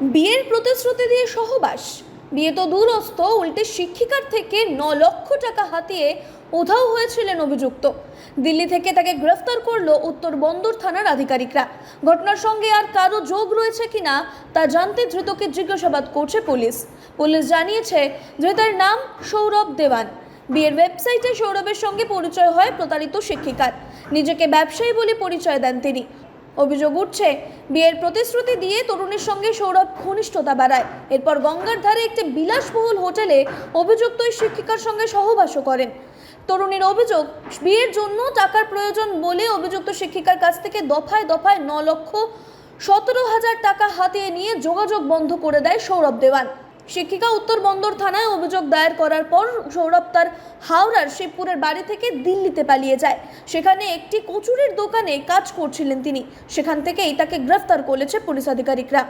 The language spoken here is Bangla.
বিয়ের প্রতিশ্রুতি দিয়ে সহবাস। বিয়ে তো দূরস্থ উল্টে শিক্ষিকার থেকে ন লক্ষ টাকা হাতিয়ে উধাও হয়েছিলেন অভিযুক্ত। দিল্লি থেকে তাকে গ্রেফতার করল উত্তর বন্দর থানার আধিকারিকরা। ঘটনার সঙ্গে আর কারও যোগ রয়েছে কিনা তা জানতে ধৃতকে জিজ্ঞাসাবাদ করছে পুলিশ। পুলিশ জানিয়েছে ধৃতের নাম সৌরভ দেওয়ান। বিয়ের ওয়েবসাইটে সৌরভের সঙ্গে পরিচয় হয় প্রতারিত শিক্ষিকার। নিজেকে ব্যবসায়ী বলে পরিচয় দেন তিনি। অভিযোগ উঠছে, বিয়ের প্রতিশ্রুতি দিয়ে তরুণীর সঙ্গে সৌরভ ঘনিষ্ঠতা বাড়ায়। এরপর গঙ্গার ধারে একটি বিলাসবহুল হোটেলে অভিযুক্ত ওই শিক্ষিকার সঙ্গে সহবাসও করেন। তরুণীর অভিযোগ, বিয়ের জন্য টাকার প্রয়োজন বলে অভিযুক্ত শিক্ষিকার কাছ থেকে দফায় দফায় ন লক্ষ সতেরো হাজার টাকা হাতিয়ে নিয়ে যোগাযোগ বন্ধ করে দেয় সৌরভ দেওয়ান। শিক্ষিকা উত্তর বন্দর থানায় অভিযোগ দায়ের করার পর সৌরভ তার হাওড়ার শিবপুরের বাড়ি থেকে দিল্লিতে পালিয়ে যায়। সেখানে একটি কচুরির দোকানে কাজ করছিলেন তিনি। সেখান থেকেই তাকে গ্রেফতার করেছে পুলিশ আধিকারিকরা।